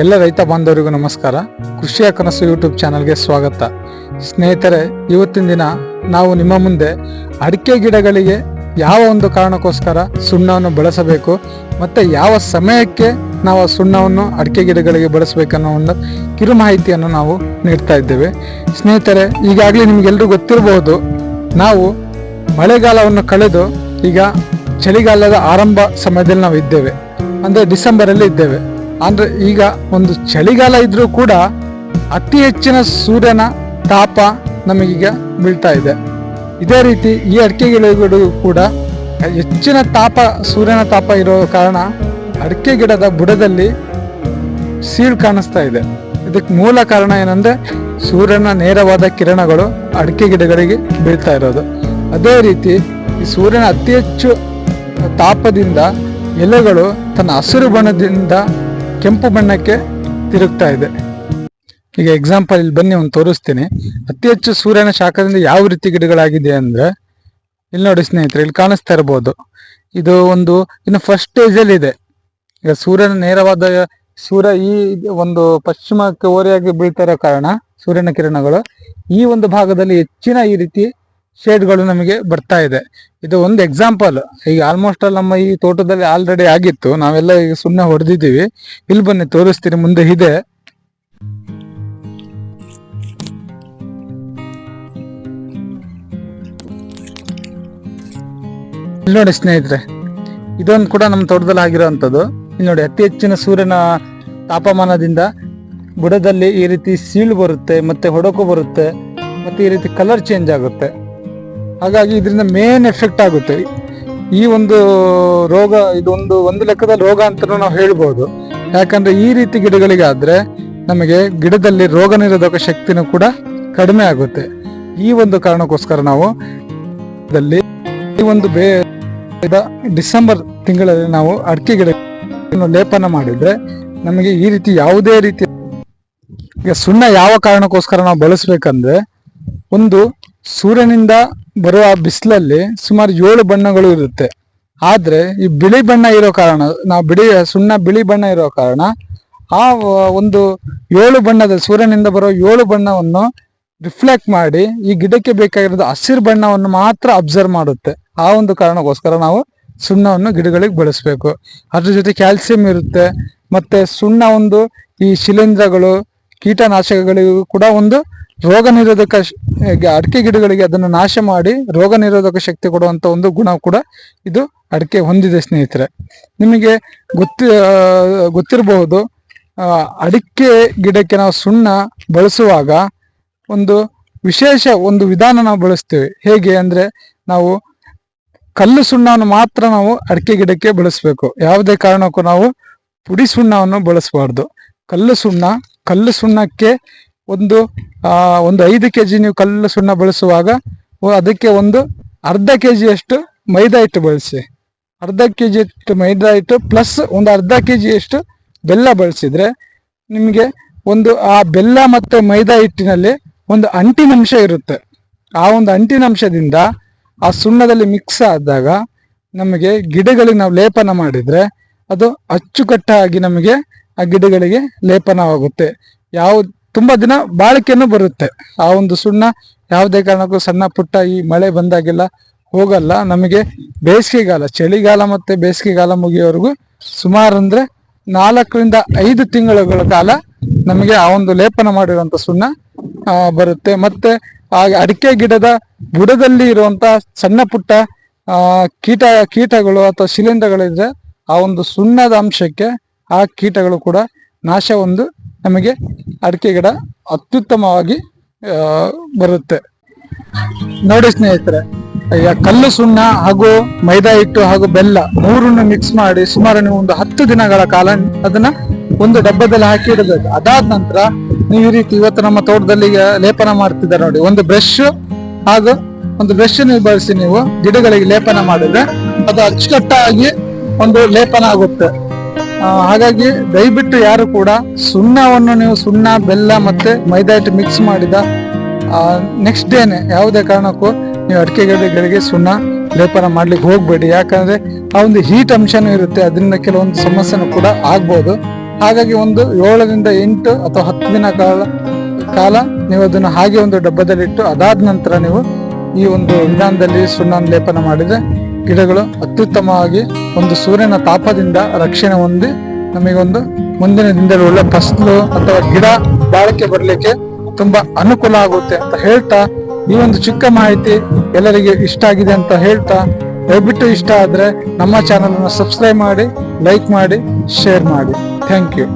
ಎಲ್ಲ ರೈತ ಬಾಂಧವರಿಗೂ ನಮಸ್ಕಾರ. ಕೃಷಿಯ ಕನಸು ಯೂಟ್ಯೂಬ್ ಚಾನಲ್ಗೆ ಸ್ವಾಗತ. ಸ್ನೇಹಿತರೆ, ಇವತ್ತಿನ ದಿನ ನಾವು ನಿಮ್ಮ ಮುಂದೆ ಅಡಿಕೆ ಗಿಡಗಳಿಗೆ ಯಾವ ಒಂದು ಕಾರಣಕ್ಕೋಸ್ಕರ ಸುಣ್ಣವನ್ನು ಬಳಸಬೇಕು, ಮತ್ತೆ ಯಾವ ಸಮಯಕ್ಕೆ ನಾವು ಸುಣ್ಣವನ್ನು ಅಡಿಕೆ ಗಿಡಗಳಿಗೆ ಬಳಸಬೇಕನ್ನೋ ಒಂದು ಕಿರು ಮಾಹಿತಿಯನ್ನು ನಾವು ನೀಡ್ತಾ ಇದ್ದೇವೆ. ಸ್ನೇಹಿತರೆ, ಈಗಾಗಲೇ ನಿಮಗೆಲ್ಲರೂ ಗೊತ್ತಿರಬಹುದು, ನಾವು ಮಳೆಗಾಲವನ್ನು ಕಳೆದು ಈಗ ಚಳಿಗಾಲದ ಆರಂಭ ಸಮಯದಲ್ಲಿ ನಾವು ಇದ್ದೇವೆ. ಅಂದರೆ ಡಿಸೆಂಬರಲ್ಲಿ ಇದ್ದೇವೆ. ಅಂದ್ರೆ ಈಗ ಒಂದು ಚಳಿಗಾಲ ಇದ್ರೂ ಕೂಡ ಅತಿ ಹೆಚ್ಚಿನ ಸೂರ್ಯನ ತಾಪ ನಮಗೀಗ ಬೀಳ್ತಾ ಇದೆ. ಇದೇ ರೀತಿ ಈ ಅಡಿಕೆ ಗಿಡಗಳು ಕೂಡ ಹೆಚ್ಚಿನ ತಾಪ, ಸೂರ್ಯನ ತಾಪ ಇರೋ ಕಾರಣ ಅಡಿಕೆ ಗಿಡದ ಬುಡದಲ್ಲಿ ಸೀಳು ಕಾಣಿಸ್ತಾ ಇದೆ. ಇದಕ್ಕೆ ಮೂಲ ಕಾರಣ ಏನಂದ್ರೆ ಸೂರ್ಯನ ನೇರವಾದ ಕಿರಣಗಳು ಅಡಿಕೆ ಗಿಡಗಳಿಗೆ ಬೀಳ್ತಾ ಇರೋದು. ಅದೇ ರೀತಿ ಈ ಸೂರ್ಯನ ಅತಿ ಹೆಚ್ಚು ತಾಪದಿಂದ ಎಲೆಗಳು ತನ್ನ ಹಸಿರು ಬಣ್ಣದಿಂದ ಕೆಂಪು ಬಣ್ಣಕ್ಕೆ ತಿರುಗ್ತಾ ಇದೆ. ಈಗ ಎಕ್ಸಾಂಪಲ್ ಇಲ್ಲಿ ಬನ್ನಿ, ಒಂದು ತೋರಿಸ್ತೀನಿ. ಅತಿ ಹೆಚ್ಚು ಸೂರ್ಯನ ಶಾಖದಿಂದ ಯಾವ ರೀತಿ ಗಿಡಗಳಾಗಿದೆ ಅಂದ್ರೆ, ಇಲ್ಲಿ ನೋಡಿ ಸ್ನೇಹಿತರೆ, ಇಲ್ಲಿ ಕಾಣಿಸ್ತಾ ಇರಬಹುದು ಇದು ಒಂದು, ಇನ್ನು ಫಸ್ಟ್ ಸ್ಟೇಜ್ ಅಲ್ಲಿ ಇದೆ. ಈಗ ಸೂರ್ಯನ ನೇರವಾದ, ಸೂರ್ಯ ಈ ಒಂದು ಪಶ್ಚಿಮಕ್ಕೆ ಓರೆಯಾಗಿ ಬೀಳ್ತಾ ಇರೋ ಕಾರಣ, ಸೂರ್ಯನ ಕಿರಣಗಳು ಈ ಒಂದು ಭಾಗದಲ್ಲಿ ಹೆಚ್ಚಿನ ಈ ರೀತಿ ಶೇಡ್ಗಳು ನಮಗೆ ಬರ್ತಾ ಇದೆ. ಇದು ಒಂದು ಎಕ್ಸಾಂಪಲ್ ಈಗ ಆಲ್ಮೋಸ್ಟ್ ಆಲ್ ನಮ್ಮ ಈ ತೋಟದಲ್ಲಿ ಆಲ್ರೆಡಿ ಆಗಿತ್ತು. ನಾವೆಲ್ಲ ಈಗ ಸುಮ್ಮನೆ ಹೊಡೆದಿದ್ದೀವಿ. ಇಲ್ಲಿ ಬನ್ನಿ, ತೋರಿಸ್ತೀನಿ, ಮುಂದೆ ಇದೆ. ನೋಡಿ ಸ್ನೇಹಿತರೆ, ಇದೊಂದು ಕೂಡ ನಮ್ಮ ತೋಟದಲ್ಲಿ ಆಗಿರೋವಂಥದ್ದು. ಇಲ್ಲಿ ನೋಡಿ, ಅತಿ ಹೆಚ್ಚಿನ ಸೂರ್ಯನ ತಾಪಮಾನದಿಂದ ಬುಡದಲ್ಲಿ ಈ ರೀತಿ ಸೀಳು ಬರುತ್ತೆ, ಮತ್ತೆ ಹೊಡಕು ಬರುತ್ತೆ, ಮತ್ತೆ ಈ ರೀತಿ ಕಲರ್ ಚೇಂಜ್ ಆಗುತ್ತೆ. ಹಾಗಾಗಿ ಇದರಿಂದ ಮೇನ್ ಎಫೆಕ್ಟ್ ಆಗುತ್ತೆ. ಈ ಒಂದು ರೋಗ, ಇದೊಂದು ಒಂದು ಲೆಕ್ಕದಲ್ಲಿ ರೋಗ ಅಂತ ನಾವು ಹೇಳ್ಬೋದು. ಯಾಕಂದ್ರೆ ಈ ರೀತಿ ಗಿಡಗಳಿಗೆ ಆದ್ರೆ ನಮಗೆ ಗಿಡದಲ್ಲಿ ರೋಗ ನಿರೋಧಕ ಶಕ್ತಿನೂ ಕೂಡ ಕಡಿಮೆ ಆಗುತ್ತೆ. ಈ ಒಂದು ಕಾರಣಕ್ಕೋಸ್ಕರ ನಾವು ಈ ಒಂದು ಬೇ, ಡಿಸೆಂಬರ್ ತಿಂಗಳಲ್ಲಿ ನಾವು ಅಡಿಕೆ ಗಿಡ ಲೇಪನ ಮಾಡಿದ್ರೆ ನಮಗೆ ಈ ರೀತಿ ಯಾವುದೇ ರೀತಿ ಈಗ ಸುಣ್ಣ ಯಾವ ಕಾರಣಕ್ಕೋಸ್ಕರ ನಾವು ಬಳಸಬೇಕಂದ್ರೆ ಒಂದು ಸೂರ್ಯನಿಂದ ಬರುವ ಬಿಸಿಲಲ್ಲಿ ಸುಮಾರು ಏಳು ಬಣ್ಣಗಳು ಇರುತ್ತೆ. ಆದರೆ ಈ ಬಿಳಿ ಬಣ್ಣ ಇರೋ ಕಾರಣ ನಾವು ಬಿಳಿ, ಸುಣ್ಣ ಬಿಳಿ ಬಣ್ಣ ಇರೋ ಕಾರಣ, ಆ ಒಂದು ಏಳು ಬಣ್ಣದ ಸೂರ್ಯನಿಂದ ಬರೋ ಏಳು ಬಣ್ಣವನ್ನು ರಿಫ್ಲೆಕ್ಟ್ ಮಾಡಿ ಈ ಗಿಡಕ್ಕೆ ಬೇಕಾಗಿರೋದು ಹಸಿರು ಬಣ್ಣವನ್ನು ಮಾತ್ರ ಅಬ್ಸರ್ವ್ ಮಾಡುತ್ತೆ. ಆ ಒಂದು ಕಾರಣಕ್ಕೋಸ್ಕರ ನಾವು ಸುಣ್ಣವನ್ನು ಗಿಡಗಳಿಗೆ ಬಳಸಬೇಕು. ಅದ್ರ ಜೊತೆ ಕ್ಯಾಲ್ಸಿಯಂ ಇರುತ್ತೆ. ಮತ್ತೆ ಸುಣ್ಣ ಒಂದು ಈ ಶಿಲೀಂಧ್ರಗಳು, ಕೀಟನಾಶಕಗಳಿಗೂ ಕೂಡ ಒಂದು ರೋಗ ನಿರೋಧಕ ಅಡಿಕೆ ಗಿಡಗಳಿಗೆ ಅದನ್ನು ನಾಶ ಮಾಡಿ ರೋಗ ನಿರೋಧಕ ಶಕ್ತಿ ಕೊಡುವಂಥ ಒಂದು ಗುಣ ಕೂಡ ಇದು ಅಡಿಕೆ ಹೊಂದಿದೆ, ಸ್ನೇಹಿತರೆ. ನಿಮಗೆ ಗೊತ್ತಿ ಗೊತ್ತಿರಬಹುದು ಅಡಿಕೆ ಗಿಡಕ್ಕೆ ನಾವು ಸುಣ್ಣ ಬಳಸುವಾಗ ಒಂದು ವಿಶೇಷ ಒಂದು ವಿಧಾನ ನಾವು ಬಳಸ್ತೇವೆ. ಹೇಗೆ ಅಂದರೆ ನಾವು ಕಲ್ಲು ಸುಣ್ಣವನ್ನು ಮಾತ್ರ ನಾವು ಅಡಿಕೆ ಗಿಡಕ್ಕೆ ಬಳಸಬೇಕು. ಯಾವುದೇ ಕಾರಣಕ್ಕೂ ನಾವು ಪುಡಿ ಸುಣ್ಣವನ್ನು ಬಳಸಬಾರ್ದು. ಕಲ್ಲು ಸುಣ್ಣ, ಕಲ್ಲು ಸುಣ್ಣಕ್ಕೆ ಒಂದು ಒಂದು ಐದು ಕೆ ಜಿ ನೀವು ಕಲ್ಲು ಸುಣ್ಣ ಬಳಸುವಾಗ ಅದಕ್ಕೆ ಒಂದು ಅರ್ಧ ಕೆ ಜಿಯಷ್ಟು ಮೈದಾ ಹಿಟ್ಟು ಬಳಸಿ. ಅರ್ಧ ಕೆ ಜಿ ಅಷ್ಟು ಮೈದಾ ಹಿಟ್ಟು ಪ್ಲಸ್ ಒಂದು ಅರ್ಧ ಕೆ ಜಿಯಷ್ಟು ಬೆಲ್ಲ ಬಳಸಿದ್ರೆ ನಿಮಗೆ ಒಂದು, ಆ ಬೆಲ್ಲ ಮತ್ತು ಮೈದಾ ಹಿಟ್ಟಿನಲ್ಲಿ ಒಂದು ಅಂಟಿನಂಶ ಇರುತ್ತೆ. ಆ ಒಂದು ಅಂಟಿನಂಶದಿಂದ ಆ ಸುಣ್ಣದಲ್ಲಿ ಮಿಕ್ಸ್ ಆದಾಗ ನಮಗೆ ಗಿಡಗಳಿಗೆ ನಾವು ಲೇಪನ ಮಾಡಿದ್ರೆ ಅದು ಅಚ್ಚುಕಟ್ಟಾಗಿ ನಮಗೆ ಆ ಗಿಡಗಳಿಗೆ ಲೇಪನವಾಗುತ್ತೆ. ಯಾವ ತುಂಬಾ ದಿನ ಬಾಳಿಕೆನೂ ಬರುತ್ತೆ. ಆ ಒಂದು ಸುಣ್ಣ ಯಾವುದೇ ಕಾರಣಕ್ಕೂ ಸಣ್ಣ ಪುಟ್ಟ ಈ ಮಳೆ ಬಂದಾಗೆಲ್ಲ ಹೋಗಲ್ಲ. ನಮಗೆ ಬೇಸಿಗೆಗಾಲ, ಚಳಿಗಾಲ ಮತ್ತೆ ಬೇಸಿಗೆಗಾಲ ಮುಗಿಯೋವರೆಗೂ ಸುಮಾರು ಅಂದ್ರೆ ನಾಲ್ಕರಿಂದ ಐದು ತಿಂಗಳುಗಳ ಕಾಲ ನಮಗೆ ಆ ಒಂದು ಲೇಪನ ಮಾಡಿರುವಂತ ಸುಣ್ಣ ಬರುತ್ತೆ. ಮತ್ತೆ ಆ ಅಡಿಕೆ ಗಿಡದ ಬುಡದಲ್ಲಿ ಇರುವಂತ ಸಣ್ಣ ಪುಟ್ಟ ಕೀಟ, ಕೀಟಗಳು ಅಥವಾ ಶಿಲೀಂಧ್ರಗಳಿದ್ರೆ ಆ ಒಂದು ಸುಣ್ಣದ ಅಂಶಕ್ಕೆ ಆ ಕೀಟಗಳು ಕೂಡ ನಾಶ ಒಂದು ನಮಗೆ ಅಡಿಕೆ ಗಿಡ ಅತ್ಯುತ್ತಮವಾಗಿ ಬರುತ್ತೆ. ನೋಡಿ ಸ್ನೇಹಿತರೆ ಕಲ್ಲು ಸುಣ್ಣ ಹಾಗೂ ಮೈದಾ ಹಿಟ್ಟು ಹಾಗೂ ಬೆಲ್ಲ ಮೂರನ್ನು ಮಿಕ್ಸ್ ಮಾಡಿ ಸುಮಾರು ನೀವು ಒಂದು ಹತ್ತು ದಿನಗಳ ಕಾಲ ಅದನ್ನ ಒಂದು ಡಬ್ಬದಲ್ಲಿ ಹಾಕಿ ಇಡಬೇಕು. ಅದಾದ ನಂತರ ನೀವು ಈ ರೀತಿ ಇವತ್ತು ನಮ್ಮ ತೋಟದಲ್ಲಿ ಲೇಪನ ಮಾಡ್ತಿದ್ದಾರೆ ನೋಡಿ. ಒಂದು ಬ್ರಷ್ ಹಾಗೂ ಒಂದು ಬ್ರಷ್ ನೀವು ಬಳಸಿ ನೀವು ಗಿಡಗಳಿಗೆ ಲೇಪನ ಮಾಡಿದ್ರೆ ಅದು ಅಚ್ಚುಕಟ್ಟಾಗಿ ಒಂದು ಲೇಪನ ಆಗುತ್ತೆ. ಹಾಗಾಗಿ ದಯವಿಟ್ಟು ಯಾರು ಕೂಡ ಸುಣ್ಣವನ್ನು ನೀವು ಸುಣ್ಣ, ಬೆಲ್ಲ ಮತ್ತೆ ಮೈದಾ ಹಿಟ್ಟು ಮಿಕ್ಸ್ ಮಾಡಿದ ನೆಕ್ಸ್ಟ್ ಡೇನೆ ಯಾವುದೇ ಕಾರಣಕ್ಕೂ ನೀವು ಅಡಿಕೆ ಗಿಡಗಳಿಗೆ ಸುಣ್ಣ ಲೇಪನ ಮಾಡ್ಲಿಕ್ಕೆ ಹೋಗ್ಬೇಡಿ. ಯಾಕಂದ್ರೆ ಆ ಒಂದು ಹೀಟ್ ಅಂಶನೂ ಇರುತ್ತೆ, ಅದರಿಂದ ಕೆಲವೊಂದು ಸಮಸ್ಯೆನೂ ಕೂಡ ಆಗ್ಬೋದು. ಹಾಗಾಗಿ ಒಂದು ಏಳರಿಂದ ಎಂಟು ಅಥವಾ ಹತ್ತು ದಿನ ಕಾಲ ಕಾಲ ನೀವು ಅದನ್ನು ಹಾಗೆ ಒಂದು ಡಬ್ಬದಲ್ಲಿಟ್ಟು ಅದಾದ ನಂತರ ನೀವು ಈ ಒಂದು ವಿಧಾನದಲ್ಲಿ ಸುಣ್ಣ ಲೇಪನ ಮಾಡಿದ್ರೆ ಗಿಡಗಳು ಅತ್ಯುತ್ತಮವಾಗಿ ಒಂದು ಸೂರ್ಯನ ತಾಪದಿಂದ ರಕ್ಷಣೆ ಹೊಂದಿ ನಮಗೊಂದು ಮುಂದಿನ ದಿನದಲ್ಲಿ ಒಳ್ಳೆ ಫಸಲು ಅಥವಾ ಗಿಡ ಬಾಳಿಕೆ ಬರಲಿಕ್ಕೆ ತುಂಬಾ ಅನುಕೂಲ ಆಗುತ್ತೆ ಅಂತ ಹೇಳ್ತಾ ಈ ಒಂದು ಚಿಕ್ಕ ಮಾಹಿತಿ ಎಲ್ಲರಿಗೆ ಇಷ್ಟ ಆಗಿದೆ ಅಂತ ಹೇಳ್ತಾ, ದಯವಿಟ್ಟು ಇಷ್ಟ ಆದ್ರೆ ನಮ್ಮ ಚಾನಲ್ ಅನ್ನು ಸಬ್ಸ್ಕ್ರೈಬ್ ಮಾಡಿ ಲೈಕ್ ಮಾಡಿ ಶೇರ್ ಮಾಡಿ. Thank you